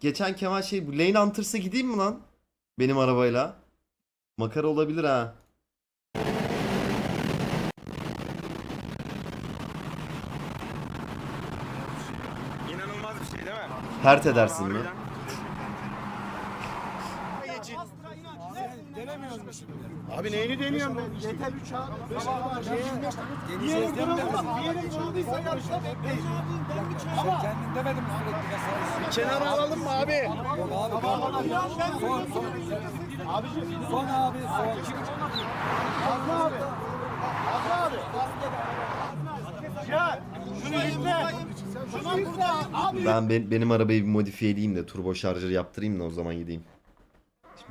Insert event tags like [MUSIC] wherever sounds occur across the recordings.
geçen Kemal şey bu Lane Hunters'a gideyim mi lan? Benim arabayla. Makara olabilir ha. İnanılmaz bir şey değil mi? Pert edersin mi? Harbiden. Abi neyini deniyorsun ben? Yeter 3 abi. Bir yere kırılmaz. Bir yere kırıldıysa yarışta bekleyin. Sen kendin demedin mi sürekli mesela? Kenara alalım mı abi? Yok abi son. Son son. Abiciğim. Son abi son. Azra abi. Azra abi. Ya. Şunu yükle. Şunu. Abi. Ben ben- benim arabayı bir modifiye edeyim de turbo şarjör yaptırayım da o zaman gideyim.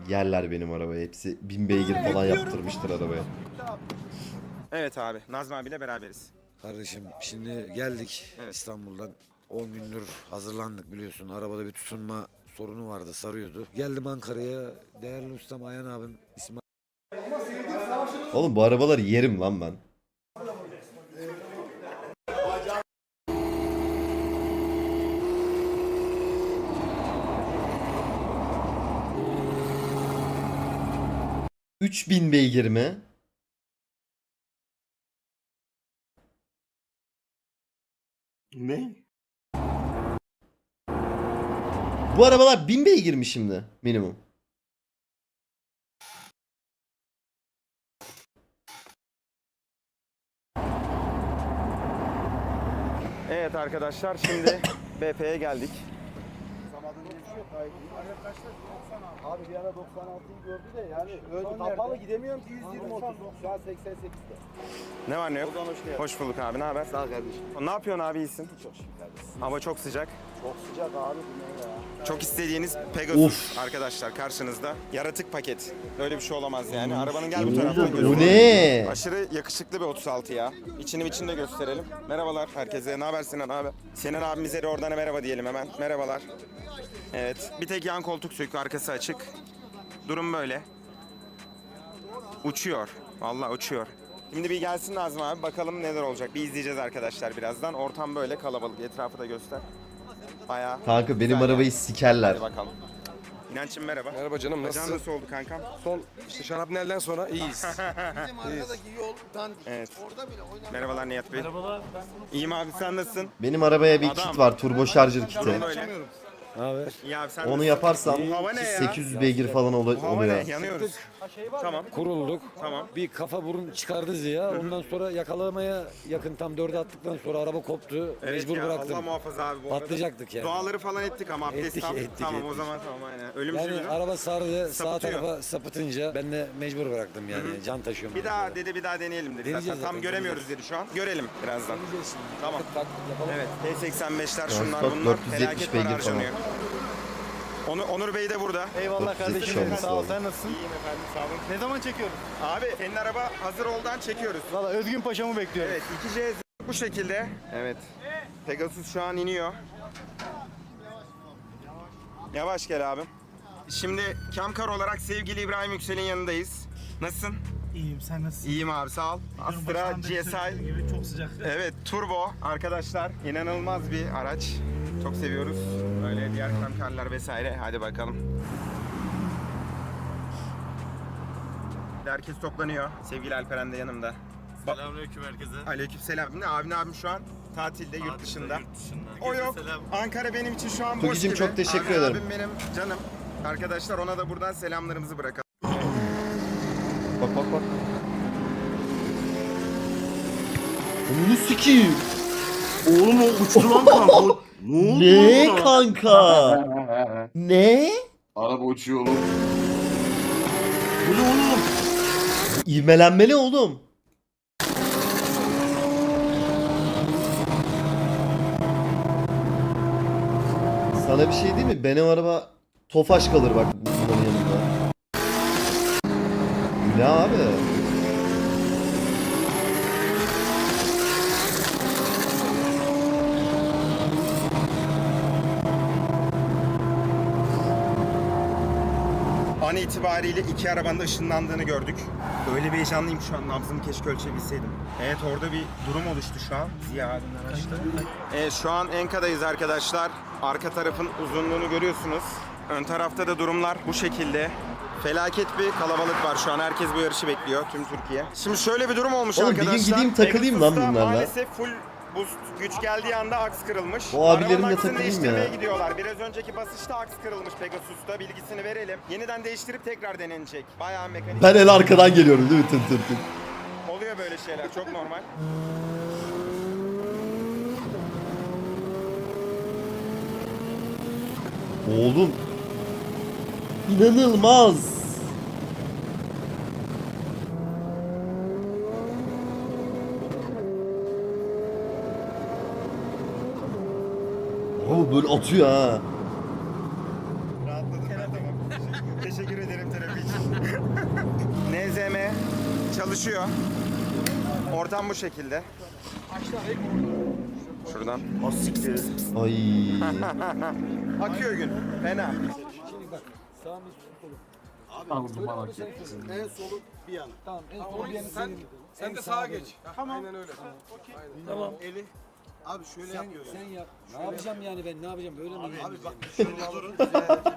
Yerler benim arabayı. Hepsi 1000 beygir falan yaptırmıştır arabaya. Evet abi. Nazmi abiyle beraberiz. Kardeşim şimdi geldik Evet. İstanbul'dan 10 gündür hazırlandık biliyorsun. Arabada bir tutunma sorunu vardı sarıyordu. Geldim Ankara'ya değerli ustam Ayhan abim İsmail Oğlum bu arabaları yerim lan ben. ...3000 beygir mi? Ne? Bu arabalar 1000 beygir mi şimdi minimum? Evet arkadaşlar şimdi [COUGHS] BP'ye geldik. Abi bir ara 96'yı gördü de yani öyle kapalı gidemiyorum ki 120 30. Şu an 88'de. Ne var ne yok? Hoş. Hoş bulduk abi. Ne haber? Sağ ol kardeşim. Ne yapıyorsun abi iyisin? Çok şükür kardeşim. Hava çok sıcak. Çok sıcak abi bu ne ya? Çok istediğiniz Pegasus Of. arkadaşlar karşınızda. Yaratık paket. Böyle bir şey olamaz yani. Arabanın gel bu taraftan Bu ne? Aşırı yakışıklı bir 36 ya. İçini içinde gösterelim. Merhabalar herkese. Ne haber Sinan abi? Sinan abimize de oradan merhaba diyelim hemen. Merhabalar. Evet. Bir tek yan koltuk sökü, arkası açık. Durum böyle. Uçuyor. Vallahi uçuyor. Şimdi bir gelsin Nazım abi bakalım neler olacak. Bir izleyeceğiz arkadaşlar birazdan. Ortam böyle kalabalık. Etrafı da göster. Bayağı Kanka benim güzel arabayı sikerler. Hadi bakalım. İnanç'ım merhaba. Merhaba canım Bacağın nasılsın? nasıl oldu kankam? Son işte şarapnelden sonra iyiyiz. [LAUGHS] Bizim arkadaki yoldan Evet. orada bile oynamıyor. Merhabalar Nihat Bey. Merhabalar. İyiyim abi sen nasılsın? Benim arabaya bir Adam. kit var. Turbo şarjör kiti. Böyle. Haber? İyi abi sen Onu yaparsam Bu hava ne ya? 800 beygir falan ol- hava ne? oluyor. Yanıyoruz. Tamam. Kurulduk. Tamam. Bir kafa burun çıkardı Ziya. Ondan sonra yakalamaya yakın tam dörde attıktan sonra araba koptu. Evet Mecbur ya, bıraktım. Allah muhafaza abi bu arada. Patlayacaktık yani. Duaları falan ettik ama abdest Ettik, aldık. ettik, Tamam o ettik. zaman tamam aynen. Ölümcül Yani mü? araba sardı sağ Sapıtıyor. tarafa sapıtınca ben de mecbur bıraktım yani. Can taşıyorum. Bir daha dedi bir daha deneyelim dedi. Deneyeceğiz Zaten tam zaten, göremiyoruz dedi şu an. Görelim birazdan. Tamam. Tak, yapalım. Evet T85'ler Şu an şunlar bunlar 470 felaket para beygir falan. harcanıyor. Onur, Onur Bey de burada. Eyvallah kardeşim. Sağ ol sen nasılsın? İyiyim efendim sağ olun. Ne zaman çekiyoruz? Abi senin araba hazır oldan çekiyoruz. Valla Özgün Paşa'mı bekliyorum. Evet 2C bu şekilde. Evet. Pegasus şu an iniyor. Yavaş gel abim. Şimdi Kamkar olarak sevgili İbrahim Yüksel'in yanındayız. Nasılsın? İyiyim sen nasılsın? İyiyim abi sağ ol. Astra Baştan beri GSI. gibi Çok sıcak. [LAUGHS] Evet turbo arkadaşlar inanılmaz bir araç. Çok seviyoruz. Böyle diğer kamkarlar vesaire. Hadi bakalım. Herkes toplanıyor. Sevgili Alperen de yanımda. Selamünaleyküm herkese. Aleykümselam. Ne abin abim şu an tatilde yurt dışında. Yurt dışında. O yok. Selam. Ankara benim için şu an boş Tugicim, gibi. çok teşekkür Abin ederim. Abim benim canım. Arkadaşlar ona da buradan selamlarımızı bırakalım. Bak bak bak. Onu sikeyim. Oğlum o uçtu lan kanka. Ne oldu Ne lan kanka? ne? Araba uçuyor oğlum. Bu ne oğlum? İvmelenmeli oğlum. Sana bir şey değil mi? Benim araba tofaş kalır bak bunların yanında. Ne abi? An itibariyle iki arabanın ışınlandığını gördük. Öyle bir heyecanlıyım şu an nabzımı keşke ölçebilseydim. Evet orada bir durum oluştu şu an. Ziya araçta. Evet şu an Enka'dayız arkadaşlar. Arka tarafın uzunluğunu görüyorsunuz. Ön tarafta da durumlar bu şekilde. Felaket bir kalabalık var şu an. Herkes bu yarışı bekliyor tüm Türkiye. Şimdi şöyle bir durum olmuş Oğlum bir gün arkadaşlar. gideyim takılayım lan Pegasus'ta bunlarla. Maalesef full boost güç geldiği anda aks kırılmış. O abilerimle Arabanın aksını takılayım ya. gidiyorlar. Biraz önceki basışta aks kırılmış Pegasus'ta. Bilgisini verelim. Yeniden değiştirip tekrar denenecek. Bayağı mekanik. Ben el arkadan geliyorum değil mi tın tın tın. Oluyor böyle şeyler. Çok normal. Oğlum. İnanılmaz. Oo böyle atıyor ha. Rahatladım ben tamam. Teşekkür ederim terapi için. NZM çalışıyor. Ortam bu şekilde. Şuradan. Ay. Akıyor gün. Fena. Sağımız solu. En solu bir yana. Tamam en son bir Sen, sen de sağa geç. Tamam. Aynen öyle. Tamam. Eli. Abi şöyle Sen, yapıyor sen yap. Ne yapacağım yani ben ne yapacağım böyle mi? Abi bak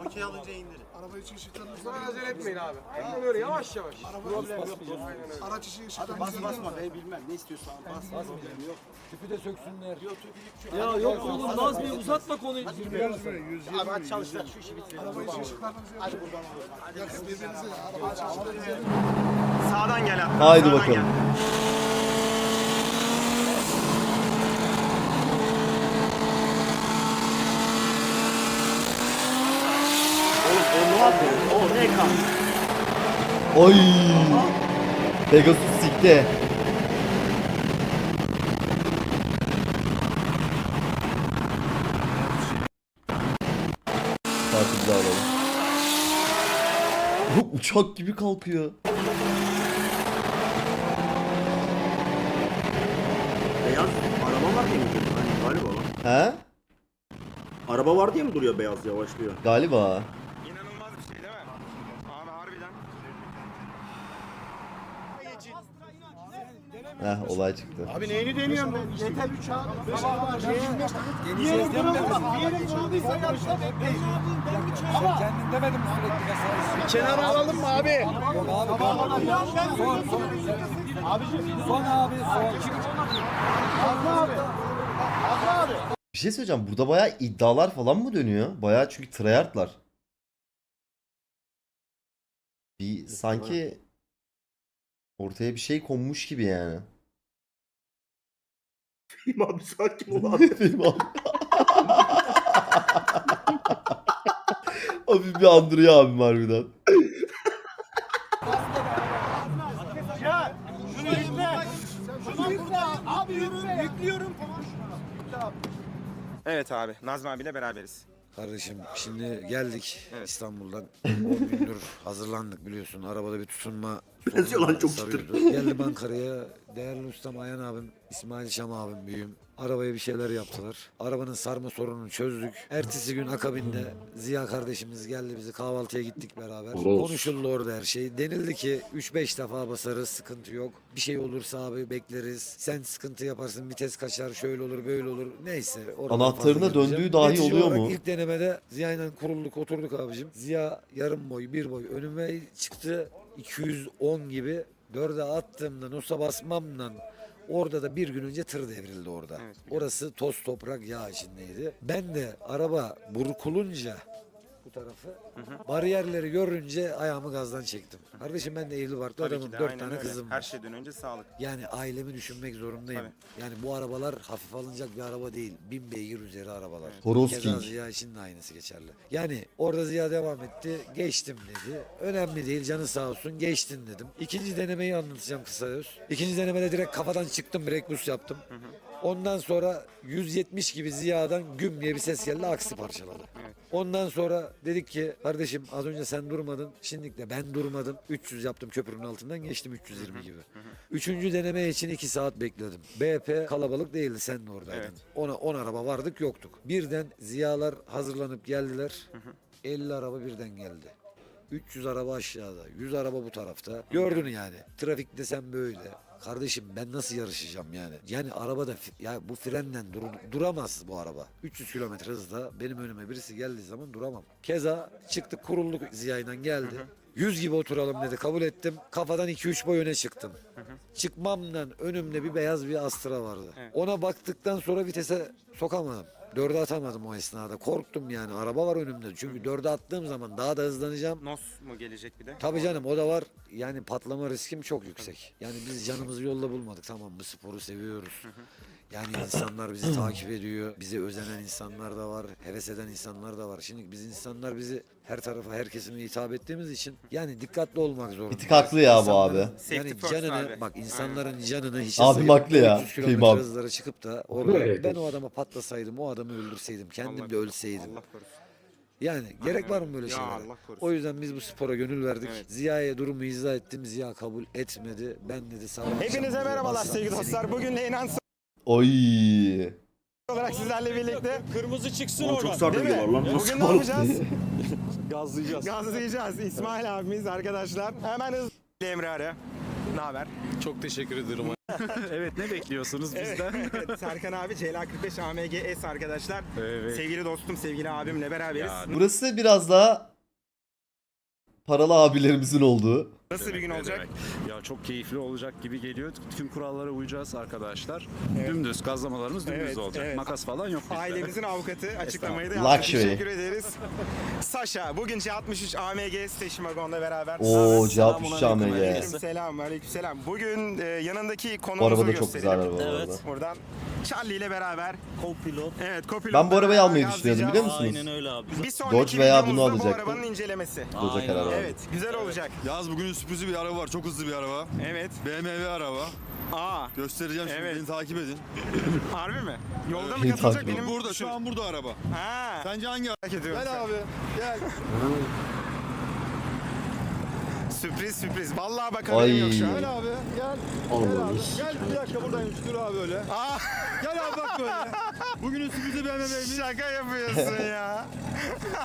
Okey alınca indirin. araba içi ışıklarını Sonra acele etmeyin abi. Aynen öyle yavaş yavaş. Problem yok. Araç içi ışıklarını bas basma be bilmem ne istiyorsan bas. Bas yok. Tüpü de söksünler. Ya yok oğlum Nazmi uzatma konuyu. Abi hadi çalıştık şu işi bitirelim. Araba içi ışıklarınızı Hadi buradan abi. Yakın birbirinize araba içi ışıklarınızı Sağdan gel hatta. Haydi bakalım. gel. Ay. Pegasus sikte. Tatil daha alalım. Bu uçak gibi kalkıyor. Beyaz araba var diye mi duruyor? Hani galiba. He? Araba var diye mi duruyor beyaz yavaşlıyor? Galiba. İnanılmaz bir şey değil mi? Abi harbiden. Heh olay çıktı. Abi neyini deniyorsun ben? Yeter 3 abi. 5 araba var. Bir yere kırılmaz. Bir yere kırıldıysa yarışta bekleyin. Sen kendin demedin mi sürekli mesela? Kenara alalım mı abi? Yok abi. Son son. Son abi son. Azra abi. Azra abi. Bir şey söyleyeceğim. Burada bayağı iddialar falan mı dönüyor? Bayağı çünkü tryhardlar. Bir sanki ortaya bir şey konmuş gibi yani. abi sakin [LAUGHS] ol abi. Film abi. [LAUGHS] Hafif bir andırıyor abim harbiden. Ya şunu yükle. Şunu yükle. Abi yükle. Yüklüyorum. Tamam. Evet abi. Nazmi abiyle beraberiz. Kardeşim şimdi geldik Evet. İstanbul'dan. 10 gündür hazırlandık biliyorsun. Arabada bir tutunma Benziyor lan, çok sarıyordu. Geldim Ankara'ya. Değerli ustam Ayhan abim, İsmail Şam abim büyüğüm. Arabaya bir şeyler yaptılar. Arabanın sarma sorununu çözdük. Ertesi gün akabinde Ziya kardeşimiz geldi bizi kahvaltıya gittik beraber. Konuşuldu orada her şey. Denildi ki 3-5 defa basarız sıkıntı yok. Bir şey olursa abi bekleriz. Sen sıkıntı yaparsın vites kaçar şöyle olur böyle olur. Neyse. Anahtarına döndüğü dahi Netice oluyor mu? İlk denemede Ziya ile kurulduk oturduk abicim. Ziya yarım boy bir boy önüme çıktı 210 gibi. Dörde attığımda nosa basmamla orada da bir gün önce tır devrildi orada. Evet, biliyorum. Orası toz toprak yağ içindeydi. Ben de araba burkulunca bu tarafı bariyerleri görünce ayağımı gazdan çektim. Kardeşim ben de evli barklı Tabii adamım. ki de Dört aynen tane öyle. kızım Her var. şeyden önce sağlık. Yani ailemi düşünmek zorundayım. Yani bu arabalar hafif alınacak bir araba değil. Bin beygir üzeri arabalar. Horoz Keza King. Ziya için de aynısı geçerli. Yani orada Ziya devam etti. Geçtim dedi. Önemli değil canı sağ olsun. Geçtin dedim. İkinci denemeyi anlatacağım kısa öz. İkinci denemede direkt kafadan çıktım. Break boost yaptım. Ondan sonra 170 gibi Ziya'dan güm diye bir ses geldi. Aksi parçaladı. Ondan sonra dedik ki kardeşim az önce sen durmadın. Şimdi de ben durmadım. 300 yaptım köprünün altından geçtim 320 gibi. Üçüncü deneme için 2 saat bekledim. BP kalabalık değildi sen de oradaydın. Evet. Ona 10 araba vardık yoktuk. Birden Ziyalar hazırlanıp geldiler. 50 araba birden geldi. 300 araba aşağıda, 100 araba bu tarafta. Gördün yani. Trafikte sen böyle. Kardeşim ben nasıl yarışacağım yani? Yani arabada ya bu frenden dur- duramaz bu araba. 300 kilometre hızda benim önüme birisi geldiği zaman duramam. Keza çıktık kurulduk Ziya'yla geldi. 100 gibi oturalım dedi kabul ettim. Kafadan 2-3 boy öne çıktım. Çıkmamdan önümde bir beyaz bir Astra vardı. Ona baktıktan sonra vitese sokamadım. Dörde atamadım o esnada. Korktum yani. Araba var önümde. Çünkü dörde attığım zaman daha da hızlanacağım. Nos mu gelecek bir de? Tabii canım o da var. Yani patlama riskim çok yüksek. Yani biz canımızı yolda bulmadık. Tamam bu sporu seviyoruz. Yani insanlar bizi takip ediyor. Bize özenen insanlar da var. Heves eden insanlar da var. Şimdi biz insanlar bizi her tarafa her kesime hitap ettiğimiz için yani dikkatli olmak zorundayız. tık haklı ya bu abi. Safety Yani first canını abi. bak insanların canını hiç Abim haklı ya. 300 Fehmi kilometre abi. hızlara çıkıp da orada ben o adama patlasaydım, o adamı öldürseydim, kendim Allah- de ölseydim. Allah korusun. Yani gerek var mı böyle Ya şeylere? Allah korusun. O yüzden biz bu spora gönül verdik. Evet. Ziya'ya durumu izah ettim. Ziya kabul etmedi. Ben dedi sağ ol. Hepinize merhabalar sevgili dostlar. Bugün Leynan Oy. olarak sizlerle birlikte Kırmızı çıksın Oğlum oradan. çok sardı Değil mi? lan. Bugün Nasıl ne yapacağız? [LAUGHS] Gazlayacağız. Gazlayacağız. İsmail abimiz arkadaşlar. Hemen hızlı Emre Arı. Ne haber? Çok teşekkür ederim. [LAUGHS] Evet ne bekliyorsunuz bizden? Evet, Serkan abi CLA45 AMG S arkadaşlar. Evet. Sevgili dostum, sevgili abimle beraberiz. Burası biraz daha paralı abilerimizin olduğu. Nasıl bir demek, gün ne olacak? demek? Ya çok keyifli olacak gibi geliyor. Tüm kurallara uyacağız arkadaşlar. Dümdüz gazlamalarımız dümdüz Evet, olacak. evet. Makas falan yok bizde. Ailemizin [LAUGHS] avukatı açıklamayı da yaptı. Teşekkür ederiz. Saşa, bugün C63 AMG Station Wagon'la beraber. Oo cevap Selamun 3 aleyküm. AMG. Aleykümselam, aleykümselam. Bugün e, yanındaki araba da çok güzel gösterelim. araba Evet. arada. Buradan Charlie ile beraber. Kopilot. Evet, Copilot'la Ben bu arabayı almayı düşünüyordum, biliyor musunuz? Aynen öyle abi. Bir sonraki Dodge veya bunu videomuzda bu alacaktım. arabanın incelemesi. Aynen. herhalde. Evet, güzel olacak. Yaz bugünün sürprizi bir araba var. Çok hızlı bir araba. Evet. BMW araba. Aa, Göstereceğim şimdi. Evet. Beni takip edin. [LAUGHS] harbi mi? Yolda mı Beni katılacak benim? Burada şu an burada araba. Ha. Sence hangi araba? Merak ediyorum. Gel abi. Gel. [LAUGHS] Sürpriz sürpriz. Vallahi bak Ay. yok şu an. Gel abi. Gel. Gel abi. Gel bir dakika buradan dur abi öyle. Aa, Gel abi bak böyle. Bugünün sürprizi BMW'miz. şaka yapıyorsun [LAUGHS] ya.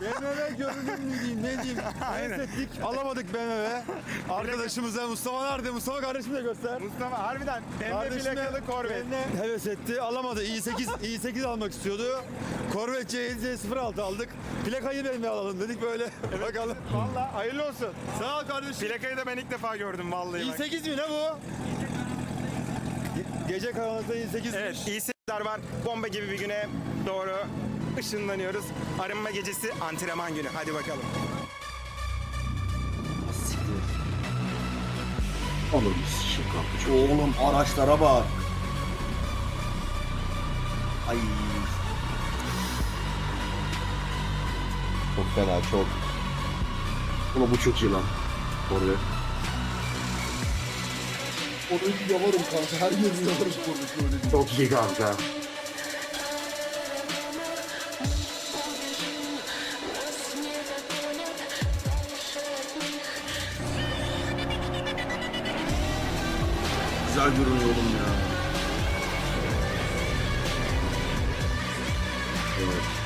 BMW görünüm mü diyeyim ne diyeyim. Aynen. Ettik. Alamadık BMW. Arkadaşımıza Mustafa nerede? Mustafa kardeşimi de göster. Mustafa harbiden pembe plakalı Corvette. benimle heves etti. Alamadı. i8 [LAUGHS] i8 almak istiyordu. Corvette C06 aldık. Plakayı BMW alalım dedik böyle. [LAUGHS] Bakalım. Vallahi hayırlı olsun. Sağ ol kardeşim. Plakayı da ben ilk defa gördüm vallahi bak. i8 mi ne bu? Ge- Gece karanlıkta i8 Evet, iyi seyirler var. Bomba gibi bir güne doğru ışınlanıyoruz. Arınma gecesi antrenman günü. Hadi bakalım. Oğlum araçlara bak. Ay. Çok fena çok. Ulan bu çok iyi lan. Oraya. Orayı yalarım kanka. Her yerini yalarım orada şöyle. Çok iyi kanka. Güzel görünüyor oğlum ya. Evet.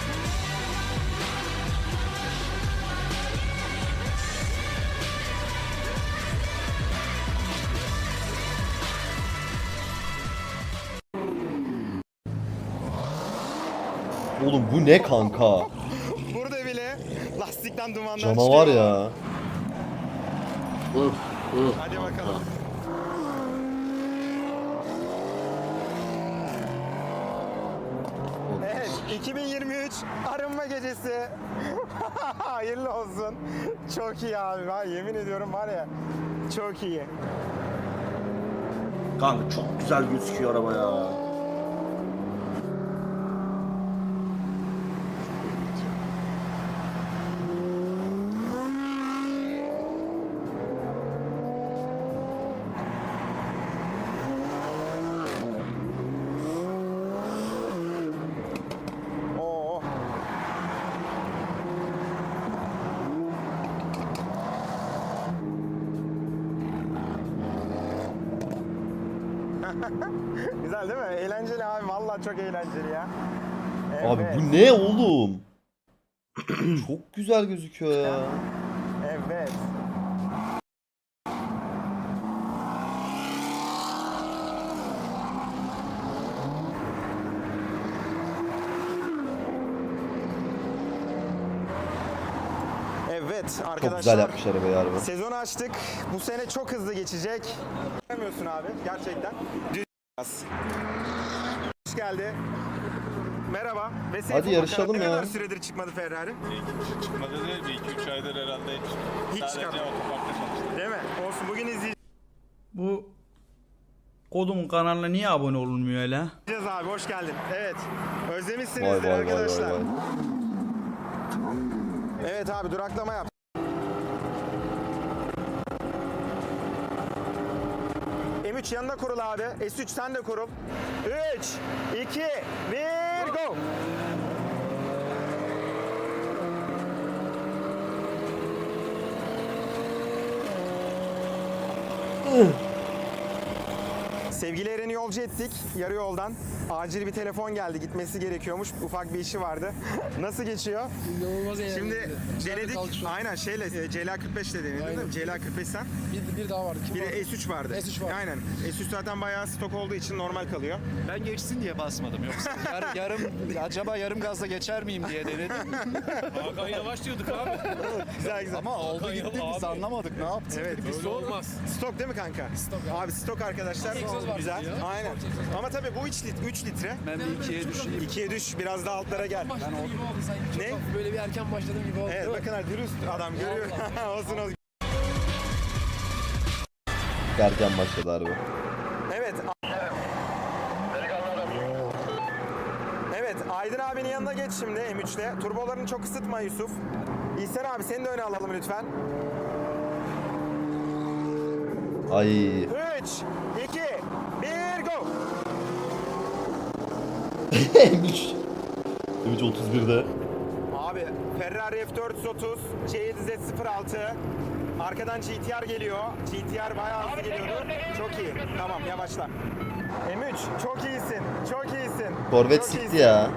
Oğlum bu ne kanka? Burada bile lastikten dumanlar Canavar çıkıyor. ya. Uf, uf. Hadi bakalım. Evet, 2023 arınma gecesi. [LAUGHS] Hayırlı olsun. Çok iyi abi. Ben yemin ediyorum var ya. Çok iyi. Kanka çok güzel gözüküyor araba ya. Oo. Güzel değil mi? Eğlenceli abi. Vallahi çok eğlenceli ya. Abi Evet, bu ne oğlum? [CLEARS THROAT] Çok güzel gözüküyor ya. Evet. Evet. Evet Çok arkadaşlar. güzel yapmış arabayı harbi. Sezonu açtık. Bu sene çok hızlı geçecek. Görmüyorsun abi gerçekten. Düz geldi. Merhaba. Ve Seyfo Hadi yarışalım bakalım, Ne ya. kadar süredir çıkmadı Ferrari? Çıkmadı değil bir 2-3 aydır herhalde hiç. Hiç Sadece çıkmadı. Değil mi? Olsun. Bugün izleyeceğiz Bu kodumun kanalına niye abone olunmuyor hele? abi. Hoş geldin. Evet. Vay Özlemişsinizdir vay vay vay arkadaşlar. vay. Evet abi duraklama yap. M3 yanına kurul abi. S3 sen de kurul. 3, 2, 1, go. Sevgili Eren'i yolcu ettik yarı yoldan. Acil bir telefon geldi gitmesi gerekiyormuş. Ufak bir işi vardı. Nasıl geçiyor? Şimdi denedik. Aynen şeyle e, CLA 45 ile denedin değil mi? CLA 45 sen. Bir, bir daha vardı. Bir de S3 vardı. S3 var. Aynen. S3 zaten bayağı stok olduğu için normal kalıyor. Ben geçsin diye basmadım yoksa [LAUGHS] yar- yarım acaba yarım gazla geçer miyim diye denedim. Hakan yavaş diyorduk abi. Güzel güzel. Ama oldu gitti biz anlamadık ne yaptık. Evet. Öyle olmaz. Stok değil mi kanka? Stok. Abi stok arkadaşlar. Güzel. Aynen. Ama tabii bu 3 litre. 3 litre. Ben bir ikiye düşeyim. 2'ye düş. Biraz daha altlara gel. Ne? Böyle bir erken başladım gibi oldu. Evet bakın abi dürüst adam görüyor. [LAUGHS] olsun olsun. Erken başladı harbi. Evet. Evet Aydın abinin yanına geç şimdi M3'te. Turbolarını çok ısıtma Yusuf. İhsan abi seni de öne alalım lütfen. Ay 3, 2, 1, go. M3. M3 31'de. Abi Ferrari F430 C7Z06 Arkadan GTR geliyor. GTR bayağı hızlı geliyordu. Çok iyi. Tamam yavaşla. M3 çok iyisin. Çok iyisin. Corvette sikti ya.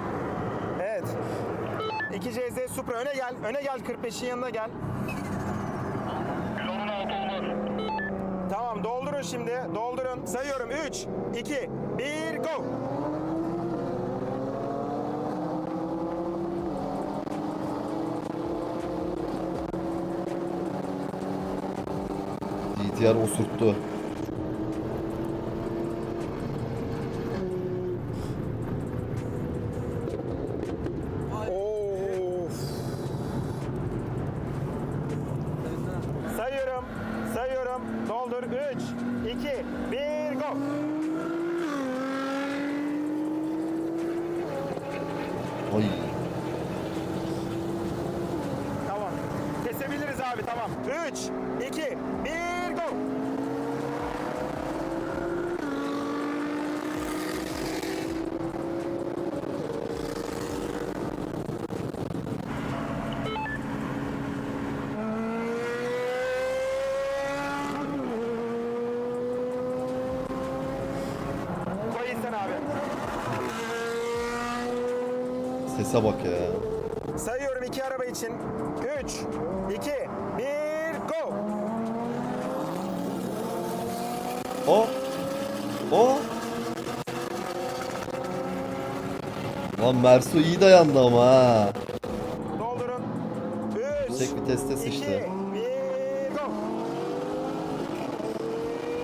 Evet. 2 CZ Supra öne gel. Öne gel 45'in yanına gel. Tamam doldurun şimdi. Doldurun. Sayıyorum. 3, 2, 1, go. GTR osurttu. Of. Sayıyorum. Sayıyorum. Doldur. 3, 2, 1, go. Ay. Tamam. Kesebiliriz abi tamam. 3, 2, 1, go. Koy İhsan abi. Sese bak ya. Sayıyorum iki araba için. 3, 2, 1, go. O. O. Lan Merso iyi dayandı ama ha. Doldurun. 3, Yüksek viteste 2, sıçtı. 1, go.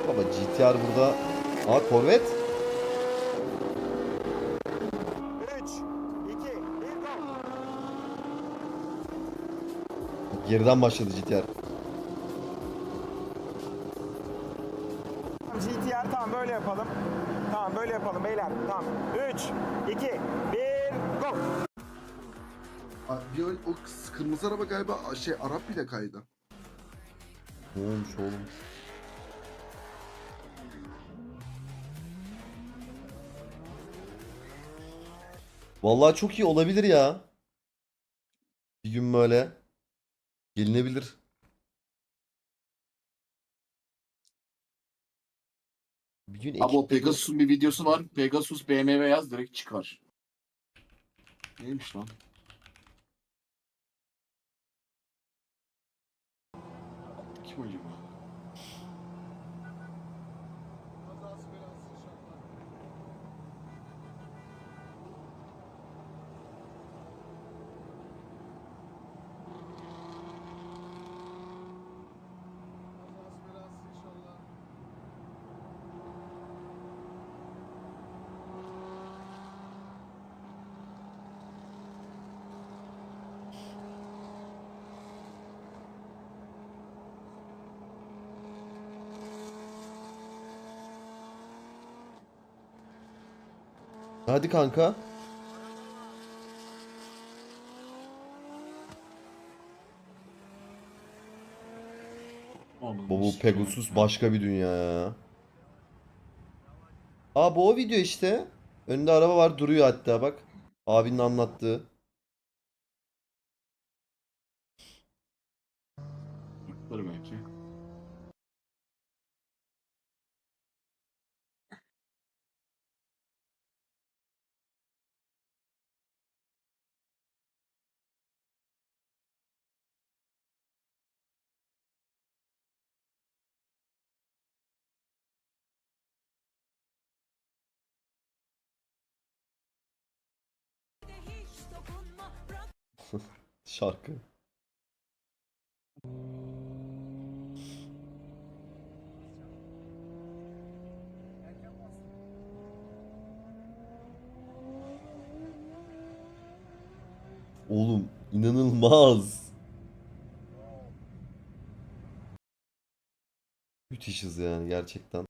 Baba GTR burada. Aa Corvette. 3, 2, 1, go. Geriden başladı GTR. GTR tamam böyle yapalım. Tamam böyle yapalım beyler. Tamam. 3, 2, 1, go. Bir o kız- kırmızı araba galiba şey Arap bile kaydı. Ne olmuş oğlum? Vallahi çok iyi olabilir ya. Bir gün böyle gelinebilir. Bir gün Abi o ekip- Pegasus'un bir videosu var. Pegasus BMW yaz direkt çıkar. Neymiş lan? mı acaba? Hadi kanka. Oğlum, Bu. Pegasus başka bir dünya ya. Aa bu o video işte. Önünde araba var duruyor hatta bak. Abinin anlattığı. [LAUGHS] Şarkı. Oğlum inanılmaz. Müthişiz yani gerçekten.